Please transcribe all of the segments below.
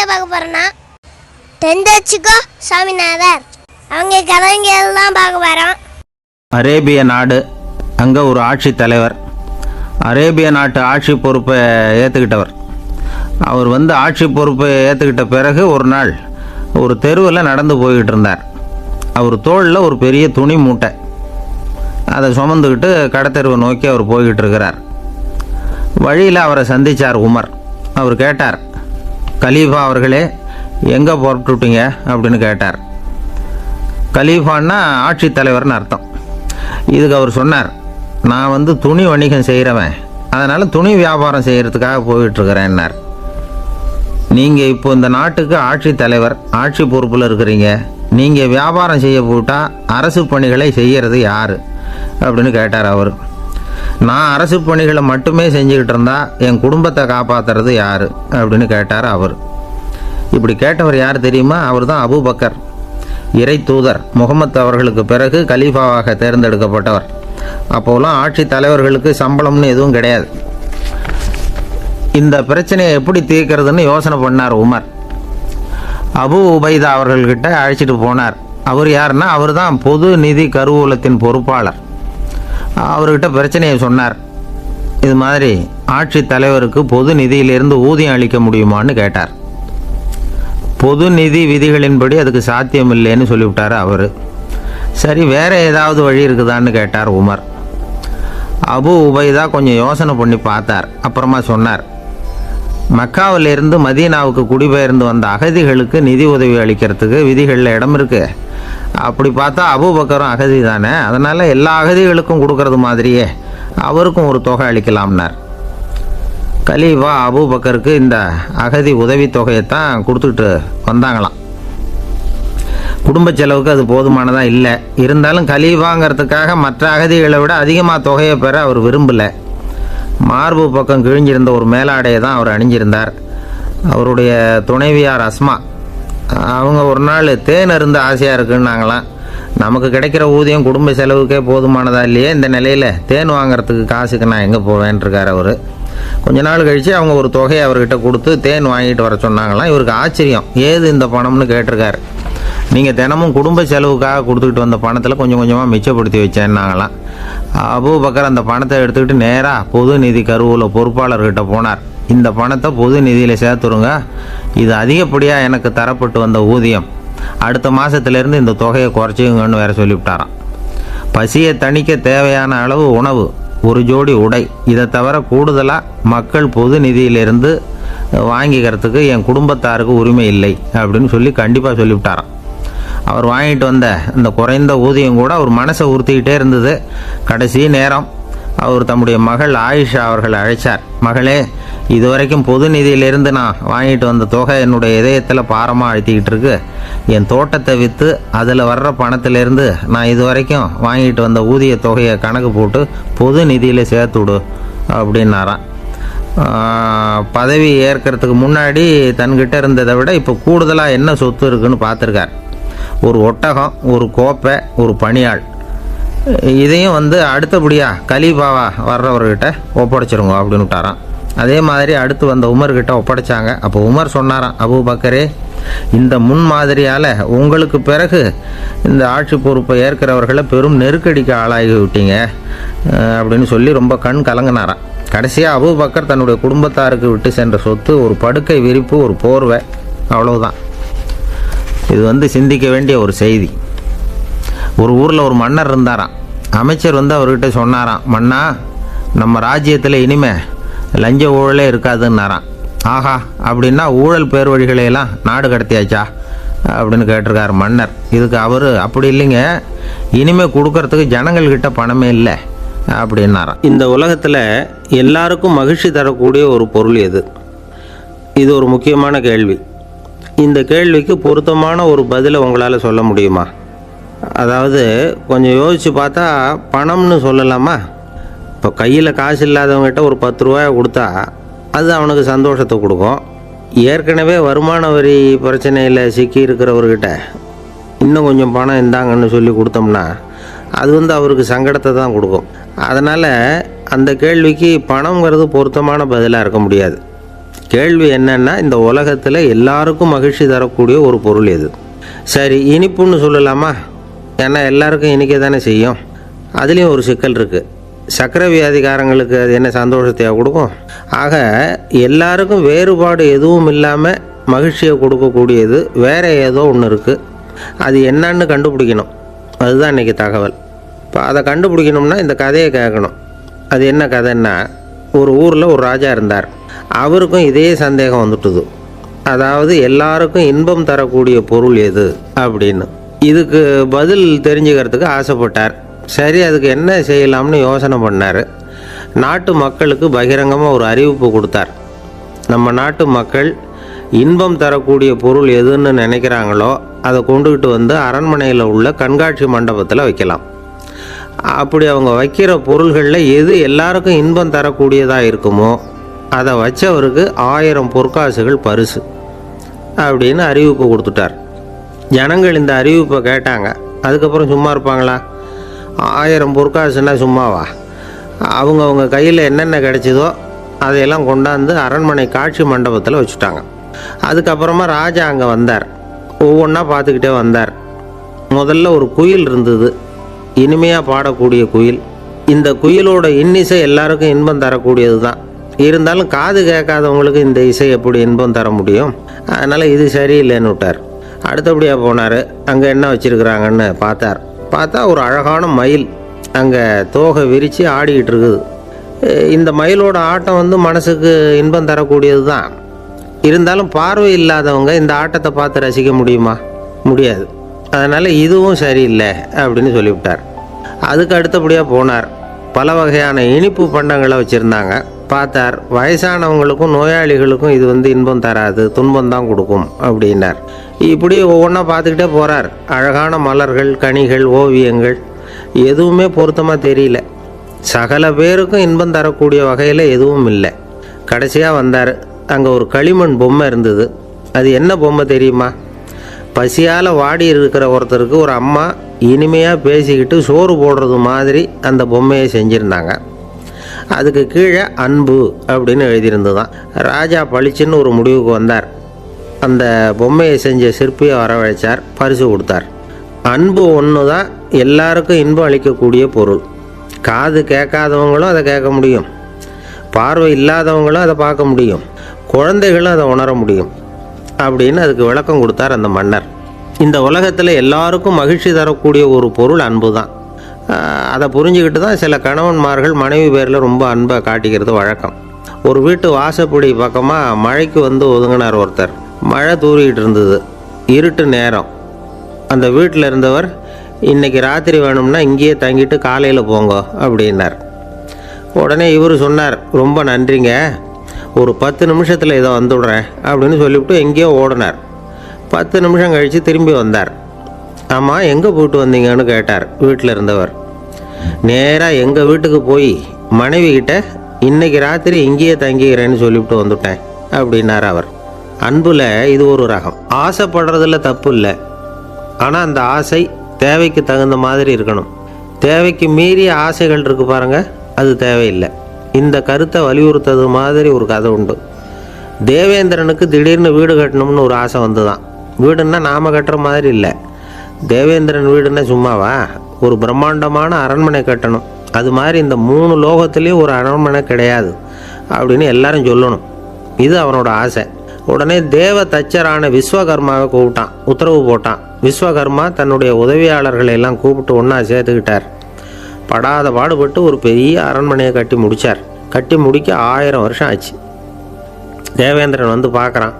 கதையை பார்க்க போறேன்னா தெந்தச்சிக்கோ சாமிநாதர். அவங்க கதைங்கள் தான் பார்க்க போறோம் அரேபிய நாடு அங்கே ஒரு ஆட்சி தலைவர். அரேபிய நாட்டு ஆட்சி பொறுப்பை ஏற்றுக்கிட்டவர் அவர் வந்து ஆட்சி பொறுப்பை ஏற்றுக்கிட்ட பிறகு ஒரு நாள் ஒரு தெருவில் நடந்து போய்கிட்டு இருந்தார். அவர் தோளில் ஒரு பெரிய துணி மூட்டை. அதை சுமந்துக்கிட்டு கடத்தெருவை நோக்கி அவர் போய்கிட்டு இருக்கிறார். வழியில் அவரை சந்திச்சார் உமர். அவர் கேட்டார் கலீஃபா அவர்களே எங்கே புறப்பட்டுட்டீங்க அப்படின்னு கேட்டார். கலீஃபான்னா ஆட்சித் தலைவர்னு அர்த்தம். இதுக்கு அவர் சொன்னார் நான் வந்து துணி வணிகம் செய்கிறவன் அதனால் துணி வியாபாரம் செய்கிறதுக்காக போயிட்டுருக்கிறேன்னார். நீங்கள் இப்போ இந்த நாட்டுக்கு ஆட்சித் தலைவர் ஆட்சி பொறுப்பில் இருக்கிறீங்க. நீங்கள் வியாபாரம் செய்ய போட்டால் அரசு பணிகளை செய்கிறது யார்? அப்படின்னு கேட்டார் அவர். நான் அரசு பணிகளை மட்டுமே செஞ்சுக்கிட்டு இருந்தா என் குடும்பத்தை காப்பாற்றுறது யார்? அப்படின்னு கேட்டார் அவர். இப்படி கேட்டவர் யார் தெரியுமா? அவர் தான் அபுபக்கர் இறை தூதர். முகமது அவர்களுக்கு பிறகு கலீஃபாவாக தேர்ந்தெடுக்கப்பட்டவர். அப்போலாம் ஆட்சி தலைவர்களுக்கு சம்பளம்னு எதுவும் கிடையாது. இந்த பிரச்சனையை எப்படி தீர்க்கிறதுன்னு யோசனை பண்ணார் உமர். அபு உபைதா அவர்கள்கிட்ட அழைச்சிட்டு போனார். அவர் யாருன்னா அவர் தான் பொது நிதி கருவூலத்தின் பொறுப்பாளர். அவர்கிட்ட பிரச்சனையை சொன்னார். இது மாதிரி ஆட்சி தலைவருக்கு பொது நிதியிலிருந்து ஊதியம் அளிக்க முடியுமான்னு கேட்டார். பொது நிதி விதிகளின்படி அதுக்கு சாத்தியம் இல்லைன்னு சொல்லிவிட்டார் அவர். சரி வேற ஏதாவது வழி இருக்குதான்னு கேட்டார் உமர். அபு உபைதா கொஞ்சம் யோசனை பண்ணி பார்த்தார். அப்புறமா சொன்னார் மக்காவிலிருந்து மதீனாவுக்கு குடிபெயர்ந்து வந்த அகதிகளுக்கு நிதி உதவி அளிக்கிறதுக்கு விதிகளில் இடம் இருக்குது அப்படி பார்த்தா அபுபக்கரும் அகதி தானே? அதனால் எல்லா அகதிகளுக்கும் கொடுக்கறது மாதிரியே அவருக்கும் ஒரு தொகை அளிக்கலாம்னார். கலீஃபா அபுபக்கருக்கு இந்த அகதி உதவித் தொகையைத்தான் கொடுத்துட்டு வந்தாங்களாம். குடும்ப செலவுக்கு அது போதுமானதாக இல்லை. இருந்தாலும் கலீஃபாங்கிறதுக்காக மற்ற அகதிகளை விட அதிகமாக தொகையை பெற அவர் விரும்பலை. மார்பு பக்கம் கிழிஞ்சிருந்த ஒரு மேலாடையை தான் அவர் அணிஞ்சிருந்தார். அவருடைய துணைவியார் அஸ்மா அவங்க ஒரு நாள் தேன் அருந்த ஆசையாக இருக்குன்னாங்களாம் நமக்கு கிடைக்கிற ஊதியம் குடும்ப செலவுக்கே போதுமானதா இல்லையே? இந்த நிலையில் தேன் வாங்குறதுக்கு காசுக்கு நான் எங்கே போவேன்ருக்கார் அவர். கொஞ்ச நாள் கழித்து அவங்க ஒரு தொகையை அவர்கிட்ட கொடுத்து தேன் வாங்கிட்டு வர சொன்னாங்களாம். இவருக்கு ஆச்சரியம். ஏது இந்த பணம்னு கேட்டிருக்காரு. நீங்கள் தினமும் குடும்ப செலவுக்காக கொடுத்துக்கிட்டு வந்த பணத்தில் கொஞ்சம் கொஞ்சமாக மிச்சப்படுத்தி வச்சேன்னாங்களாம் அபூபக்கர் அந்த பணத்தை எடுத்துக்கிட்டு நேராக பொது நிதி கருவூல பொறுப்பாளர்கிட்ட போனார். இந்த பணத்தை பொது நிதியில் சேர்த்துருங்க. இது அதிகப்படியாக எனக்கு தரப்பட்டு வந்த ஊதியம். அடுத்த மாதத்துலேருந்து இந்த தொகையை குறைச்சிங்கன்னு வேற சொல்லிவிட்டாராம். பசியை தணிக்க தேவையான அளவு உணவு ஒரு ஜோடி உடை இதை தவிர கூடுதலாக மக்கள் பொது நிதியிலிருந்து வாங்கிக்கிறதுக்கு என் குடும்பத்தாருக்கு உரிமை இல்லை அப்படின்னு சொல்லி கண்டிப்பாக சொல்லிவிட்டாராம். அவர் வாங்கிட்டு வந்த இந்த குறைந்த ஊதியம் கூட அவர் மனசை உறுத்திக்கிட்டே இருந்தது. கடைசி நேரம் அவர் தம்முடைய மகள் ஆயிஷா அவர்களை அழைச்சார். மகளே இதுவரைக்கும் பொது நிதியிலிருந்து நான் வாங்கிட்டு வந்த தொகை என்னுடைய இதயத்தில் பாரமாக அழுத்திக்கிட்டு இருக்கு. என் தோட்டத்தை விற்று அதில் வர்ற பணத்திலேருந்து நான் இதுவரைக்கும் வாங்கிட்டு வந்த ஊதிய தொகையை கணக்கு போட்டு பொது நிதியில் சேர்த்து விடு அப்படின்னாராம். பதவி ஏற்கிறதுக்கு முன்னாடி தன்கிட்ட இருந்ததை விட இப்போ கூடுதலாக என்ன சொத்து இருக்குன்னு பார்த்துருக்கார். ஒரு ஒட்டகம் ஒரு கோப்பை ஒரு பணியாள். இதையும் வந்து அடுத்தபடியாக கலீபாவா வர்றவர்கிட்ட ஒப்படைச்சிருங்க அப்படின்னு விட்டாராம் அதே மாதிரி அடுத்து வந்த உமர்கிட்ட ஒப்படைச்சாங்க. அப்போ உமர் சொன்னாராம் அபு பக்கரே இந்த முன்மாதிரியால் உங்களுக்கு பிறகு இந்த ஆட்சி பொறுப்பை ஏற்கிறவர்களை பெரும் நெருக்கடிக்கு ஆளாகி விட்டீங்க அப்படின்னு சொல்லி ரொம்ப கண் கலங்கினாராம். கடைசியாக அபு பக்கர் தன்னுடைய குடும்பத்தாருக்கு விட்டு சென்ற சொத்து ஒரு படுக்கை விரிப்பு ஒரு போர்வை அவ்வளவுதான். இது வந்து சிந்திக்க வேண்டிய ஒரு செய்தி. ஒரு ஊரில் ஒரு மன்னர் இருந்தாராம். அமைச்சர் வந்து அவர்கிட்ட சொன்னாராம் மன்னா நம்ம ராஜ்யத்தில் இனிமே லஞ்ச ஊழலே இருக்காதுன்னாராம். ஆஹா அப்படின்னா ஊழல் பேர் வழிகளையெல்லாம் நாடு கடத்தியாச்சா? அப்படின்னு கேட்டிருக்காரு மன்னர். இதுக்கு அவர் அப்படி இல்லைங்க. இனிமே கொடுக்கறதுக்கு ஜனங்கள்கிட்ட பணமே இல்லை அப்படின்னாராம். இந்த உலகத்தில் எல்லாருக்கும் மகிழ்ச்சி தரக்கூடிய ஒரு பொருள் எது? இது ஒரு முக்கியமான கேள்வி. இந்த கேள்விக்கு பொருத்தமான ஒரு பதிலை உங்களால் சொல்ல முடியுமா? அதாவது கொஞ்சம் யோசித்து பார்த்தா பணம்னு சொல்லலாமா? இப்போ கையில் காசு இல்லாதவங்ககிட்ட ஒரு பத்து ரூபாய் கொடுத்தா அது அவனுக்கு சந்தோஷத்தை கொடுக்கும். ஏற்கனவே வருமான வரி பிரச்சனையில் சிக்கி இருக்கிறவர்கிட்ட இன்னும் கொஞ்சம் பணம் இந்தாங்கன்னு சொல்லி கொடுத்தோம்னா அது வந்து அவருக்கு சங்கடத்தை தான் கொடுக்கும். அதனால் அந்த கேள்விக்கு பணங்கிறது பொருத்தமான பதிலாக இருக்க முடியாது. கேள்வி என்னன்னா இந்த உலகத்தில் எல்லாருக்கும் மகிழ்ச்சி தரக்கூடிய ஒரு பொருள் எது? சரி இனிப்புன்னு சொல்லலாமா? ஏன்னா எல்லாருக்கும் இனிக்க தானே செய்யும். அதுலேயும் ஒரு சிக்கல் இருக்குது சக்கரை வியாதிகாரங்களுக்கு அது என்ன சந்தோஷத்தையாக கொடுக்கும்? ஆக எல்லாருக்கும் வேறுபாடு எதுவும் இல்லாமல் மகிழ்ச்சியை கொடுக்கக்கூடியது வேறு ஏதோ ஒன்று இருக்குது அது என்னன்னு கண்டுபிடிக்கணும். அதுதான் இன்றைக்கி தகவல். இப்போ அதை கண்டுபிடிக்கணும்னா இந்த கதையை கேட்கணும். அது என்ன கதைன்னா ஒரு ஊரில் ஒரு ராஜா இருந்தார். அவருக்கும் இதே சந்தேகம் வந்துட்டுது. அதாவது எல்லாருக்கும் இன்பம் தரக்கூடிய பொருள் எது அப்படின்னு. இதுக்கு பதில் தெரிஞ்சுக்கிறதுக்கு ஆசைப்பட்டார். சரி அதுக்கு என்ன செய்யலாம்னு யோசனை பண்ணார். நாட்டு மக்களுக்கு பகிரங்கமாக ஒரு அறிவிப்பு கொடுத்தார். நம்ம நாட்டு மக்கள் இன்பம் தரக்கூடிய பொருள் எதுன்னு நினைக்கிறாங்களோ அதை கொண்டுக்கிட்டு வந்து அரண்மனையில் உள்ள கண்காட்சி மண்டபத்தில் வைக்கலாம். அப்படி அவங்க வைக்கிற பொருள்களில் எது எல்லாருக்கும் இன்பம் தரக்கூடியதாக இருக்குமோ அதை வச்சவருக்கு ஆயிரம் பொற்காசுகள் பரிசு அப்படின்னு அறிவிப்பு கொடுத்துட்டார். ஜனங்கள் இந்த அறிவிப்பை கேட்டாங்க. அதுக்கப்புறம் சும்மா இருப்பாங்களா? ஆயிரம் பொற்காசுன்னா சும்மாவா? அவங்கவுங்க கையில் என்னென்ன கிடைச்சதோ அதையெல்லாம் கொண்டாந்து அரண்மனை காட்சி மண்டபத்தில் வச்சுட்டாங்க. அதுக்கப்புறமா ராஜா அங்கே வந்தார். ஒவ்வொன்றா பார்த்துக்கிட்டே வந்தார். முதல்ல ஒரு குயில் இருந்தது. இனிமையாக பாடக்கூடிய குயில். இந்த குயிலோட இன்னிசை எல்லாருக்கும் இன்பம் தரக்கூடியது தான் இருந்தாலும் காது கேட்காதவங்களுக்கு இந்த இசை எப்படி இன்பம் தர முடியும்? அதனால் இது சரியில்லைன்னு விட்டார். அடுத்தபடியாக போனார். அங்கே என்ன வச்சுருக்குறாங்கன்னு பார்த்தார். பார்த்தா ஒரு அழகான மயில் அங்கே தோகை விரித்து ஆடிக்கிட்டு இருக்குது. இந்த மயிலோட ஆட்டம் வந்து மனசுக்கு இன்பம் தரக்கூடியது தான். இருந்தாலும் பார்வை இல்லாதவங்க இந்த ஆட்டத்தை பார்த்து ரசிக்க முடியுமா? முடியாது. அதனால் இதுவும் சரியில்லை அப்படின்னு சொல்லிவிட்டார். அதுக்கு அடுத்தபடியாக போனார். பல வகையான இனிப்பு பண்டங்களை வச்சுருந்தாங்க. பார்த்தார். வயசானவங்களுக்கும் நோயாளிகளுக்கும் இது வந்து இன்பம் தராது துன்பம் தான் கொடுக்கும் அப்படின்னார். இப்படி ஒவ்வொன்றா பார்த்துக்கிட்டே போகிறார் அழகான மலர்கள் கனிகள் ஓவியங்கள் எதுவுமே பொருத்தமாக தெரியல. சகல பேருக்கும் இன்பம் தரக்கூடிய வகையில் எதுவும் இல்லை. கடைசியாக வந்தார். அங்கே ஒரு களிமண் பொம்மை இருந்தது. அது என்ன பொம்மை தெரியுமா? பசியால் வாடி இருக்கிற ஒருத்தருக்கு ஒரு அம்மா இனிமையாக பேசிக்கிட்டு சோறு போடுறது மாதிரி அந்த பொம்மையை செஞ்சுருந்தாங்க. அதுக்கு கீழே அன்பு அப்படின்னு எழுதியிருந்ததுதான். ராஜா பளிச்சுன்னு ஒரு முடிவுக்கு வந்தார். அந்த பொம்மையை செஞ்ச சிற்பியை வரவழைச்சார் பரிசு கொடுத்தார். அன்பு ஒன்று தான் எல்லாருக்கும் இன்பம் அளிக்கக்கூடிய பொருள். காது கேட்காதவங்களும் அதை கேட்க முடியும். பார்வை இல்லாதவங்களும் அதை பார்க்க முடியும். குழந்தைகளும் அதை உணர முடியும் அப்படின்னு அதுக்கு விளக்கம் கொடுத்தார் அந்த மன்னர். இந்த உலகத்தில் எல்லாருக்கும் மகிழ்ச்சி தரக்கூடிய ஒரு பொருள் அன்பு தான் அதை புரிஞ்சுக்கிட்டு தான் சில கணவன்மார்கள் மனைவி பேரில் ரொம்ப அன்பை காட்டிக்கிறது வழக்கம். ஒரு வீட்டு வாசப்படி பக்கமாக மழைக்கு வந்து ஒதுங்கினார் ஒருத்தர். மழை தூறிக்கிட்டு இருந்தது. இருட்டு நேரம். அந்த வீட்டில் இருந்தவர் இன்றைக்கி ராத்திரி வேணும்னா இங்கேயே தங்கிட்டு காலையில் போங்க அப்படின்னார். உடனே இவர் சொன்னார் ரொம்ப நன்றிங்க. ஒரு பத்து நிமிஷத்தில் இதை வந்துவிடுறேன் அப்படின்னு சொல்லிவிட்டு எங்கேயோ ஓடினார். பத்து நிமிஷம் கழித்து திரும்பி வந்தார். ஆமாம் எங்கே போயிட்டு வந்தீங்கன்னு? கேட்டார் வீட்டில் இருந்தவர். நேராக எங்கள் வீட்டுக்கு போய் மனைவிக்கிட்ட இன்னைக்கு ராத்திரி இங்கேயே தங்கிக்கிறேன்னு சொல்லிவிட்டு வந்துட்டேன் அப்படின்னார் அவர். அன்பில் இது ஒரு ரகம். ஆசைப்படுறதுல தப்பு இல்லை. ஆனால் அந்த ஆசை தேவைக்கு தகுந்த மாதிரி இருக்கணும். தேவைக்கு மீறிய ஆசைகள் இருக்கு பாருங்க அது தேவையில்லை. இந்த கருத்தை வலியுறுத்தது மாதிரி ஒரு கதை உண்டு. தேவேந்திரனுக்கு திடீர்னு வீடு கட்டணும்னு ஒரு ஆசை வந்துதான். வீடுன்னா நாம கட்டுற மாதிரி இல்லை. தேவேந்திரன் வீடுன்னா சும்மாவா? ஒரு பிரம்மாண்டமான அரண்மனை கட்டணும். அது மாதிரி இந்த மூணு லோகத்துலேயும் ஒரு அரண்மனை கிடையாது அப்படின்னு எல்லாரும் சொல்லணும். இது அவனோட ஆசை. உடனே தேவ தச்சரான விஸ்வகர்மாவை கூப்பிட்டான். உத்தரவு போட்டான். விஸ்வகர்மா தன்னுடைய உதவியாளர்களை எல்லாம் கூப்பிட்டு ஒன்றா சேர்த்துக்கிட்டார். படாத பாடுபட்டு ஒரு பெரிய அரண்மனையை கட்டி முடித்தார் கட்டி முடிக்க ஆயிரம் வருஷம் ஆச்சு. தேவேந்திரன் வந்து பார்க்குறான்.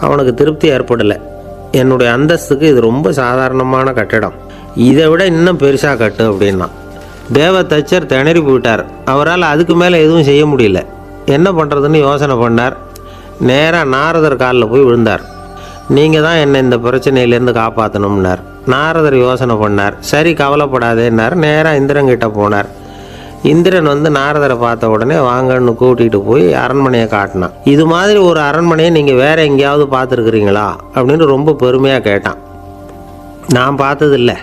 அவனுக்கு திருப்தி ஏற்படலை. என்னுடைய அந்தஸ்துக்கு இது ரொம்ப சாதாரணமான கட்டிடம். இதை விட இன்னும் பெருசாக கட்டு அப்படின்னா. தேவ தச்சர் திணறி போயிட்டார். அவரால் அதுக்கு மேலே எதுவும் செய்ய முடியல. என்ன பண்ணுறதுன்னு யோசனை பண்ணார். நேராக நாரதர் காலில் போய் விழுந்தார். நீங்கள் தான் என்னை இந்த பிரச்சனையிலேருந்து காப்பாற்றணும்னார் நாரதர் யோசனை பண்ணார். சரி கவலைப்படாதேன்னார். நேராக இந்திரங்கிட்ட போனார். இந்திரன் வந்து நாரதரை பார்த்த உடனே வாங்கன்னு கூட்டிகிட்டு போய் அரண்மனையை காட்டினான். இது மாதிரி ஒரு அரண்மனையை நீங்கள் வேறு எங்கேயாவது பார்த்துருக்குறீங்களா? அப்படின்னு ரொம்ப பெருமையாக கேட்டான். நான் பார்த்ததில்ல.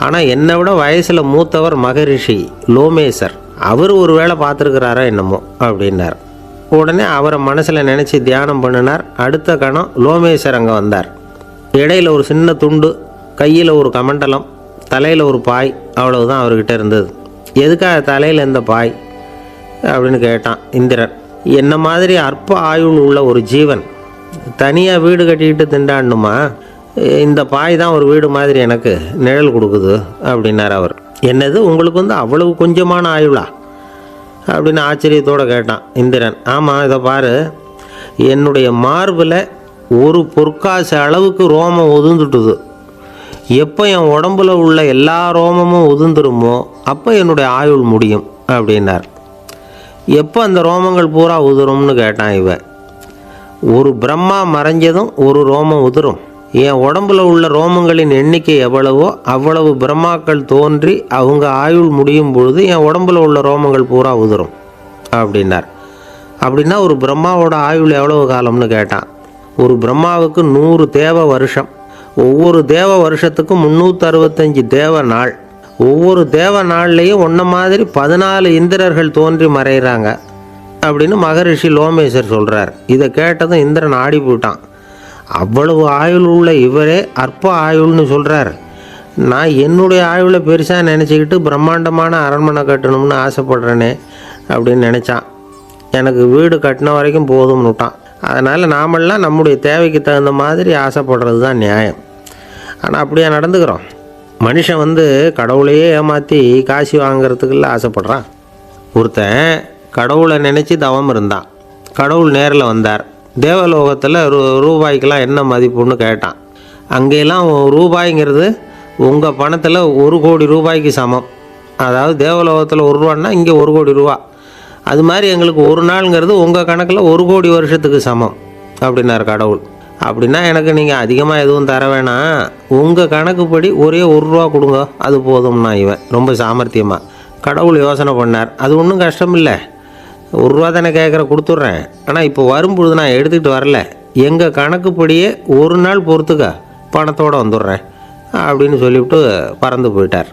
ஆனால் என்னை விட வயசில் மூத்தவர் மகரிஷி லோமேசர். அவர் ஒரு வேளை பார்த்துருக்கிறாரா என்னமோ அப்படின்னார். உடனே அவரை மனசில் நினச்சி தியானம் பண்ணினார். அடுத்த கணம் லோமேஸ்வர் அங்கே வந்தார். இடையில ஒரு சின்ன துண்டு கையில் ஒரு கமண்டலம் தலையில் ஒரு பாய் அவ்வளவுதான் அவர்கிட்ட இருந்தது. எதுக்காக தலையில் இந்த பாய்? அப்படின்னு கேட்டான் இந்திரன். என்ன மாதிரி அற்ப ஆயுள் உள்ள ஒரு ஜீவன். தனியாக வீடு கட்டிக்கிட்டு திண்டாடணுமா? இந்த பாய் தான் ஒரு வீடு மாதிரி எனக்கு நிழல் கொடுக்குது அப்படின்னார் அவர். என்னது? உங்களுக்கு வந்து அவ்வளவு கொஞ்சமான ஆயுளா? அப்படின்னு ஆச்சரியத்தோடு கேட்டான் இந்திரன். ஆமாம் இதை பாரு. என்னுடைய மார்பில் ஒரு பொற்காசு அளவுக்கு ரோமம் ஒதுந்துட்டுது எப்போ என் உடம்புல உள்ள எல்லா ரோமமும் ஒதுந்துருமோ அப்போ என்னுடைய ஆயுள் முடியும் அப்படின்னார். எப்போ அந்த ரோமங்கள் பூரா உதிரும்னு கேட்டான் இவன். ஒரு பிரம்மா மறைஞ்சதும் ஒரு ரோமம் உதிரும். என் உடம்புல உள்ள ரோமங்களின் எண்ணிக்கை எவ்வளவோ அவ்வளவு பிரம்மாக்கள் தோன்றி அவங்க ஆயுள் முடியும் பொழுது என் உடம்புல உள்ள ரோமங்கள் பூரா உதிரும் அப்படின்னார். அப்படின்னா ஒரு பிரம்மாவோட ஆயுள் எவ்வளவு காலம்னு கேட்டான். ஒரு பிரம்மாவுக்கு நூறு தேவ வருஷம். ஒவ்வொரு தேவ வருஷத்துக்கும் முந்நூற்றறுபத்தஞ்சு தேவ நாள். ஒவ்வொரு தேவ நாள்லேயும் ஒன்றை மாதிரி பதினாலு இந்திரர்கள் தோன்றி மறைகிறாங்க அப்படின்னு மகரிஷி லோமேஸ்வர் சொல்கிறார் இதை கேட்டதும் இந்திரன் ஆடி போயிட்டான் அவ்வளவு ஆயுள் உள்ள இவரே அற்ப ஆயுள்னு சொல்கிறார் நான் என்னுடைய ஆயுளை பெருசாக நினச்சிக்கிட்டு பிரம்மாண்டமான அரண்மனை கட்டணும்னு ஆசைப்படுறேனே அப்படின்னு நினச்சான். எனக்கு வீடு கட்டின வரைக்கும் போதும்னுட்டான். அதனால் நாமெல்லாம் நம்முடைய தேவைக்கு தகுந்த மாதிரி ஆசைப்படுறது தான் நியாயம். ஆனால் அப்படியே நடந்துக்கிறோம். மனுஷன் வந்து கடவுளையே ஏமாற்றி காசி வாங்குறதுக்குள்ள ஆசைப்படுறான். ஒருத்தன் கடவுளை நினச்சி தவம் இருந்தான். கடவுள் நேரில் வந்தார். தேவலோகத்தில் ரூ ரூபாய்க்கெலாம் என்ன மதிப்புன்னு கேட்டான். அங்கெல்லாம் ரூபாய்ங்கிறது உங்கள் பணத்தில் ஒரு கோடி ரூபாய்க்கு சமம். அதாவது தேவலோகத்தில் ஒரு ரூபான்னா இங்கே ஒரு கோடி ரூபா. அது மாதிரி எங்களுக்கு ஒரு நாளுங்கிறது உங்கள் கணக்கில் ஒரு கோடி வருஷத்துக்கு சமம் அப்படின்னார் கடவுள். அப்படின்னா எனக்கு நீங்கள் அதிகமாக எதுவும் தர வேணாம். உங்கள் கணக்குப்படி ஒரே ஒரு ரூபா கொடுங்க அது போதும்னா இவன். ரொம்ப சாமர்த்தியமாக கடவுள் யோசனை பண்ணார். அது ஒன்றும் கஷ்டம் இல்லை ஒரு ரூபா தானே கேட்குற கொடுத்துட்றேன். ஆனால் இப்போ வரும்பொழுது நான் எடுத்துக்கிட்டு வரல. எங்கள் கணக்குப்படியே ஒரு நாள் பொறுத்துக்க பணத்தோடு வந்துடுறேன் அப்படின்னு சொல்லிவிட்டு பறந்து போயிட்டார்.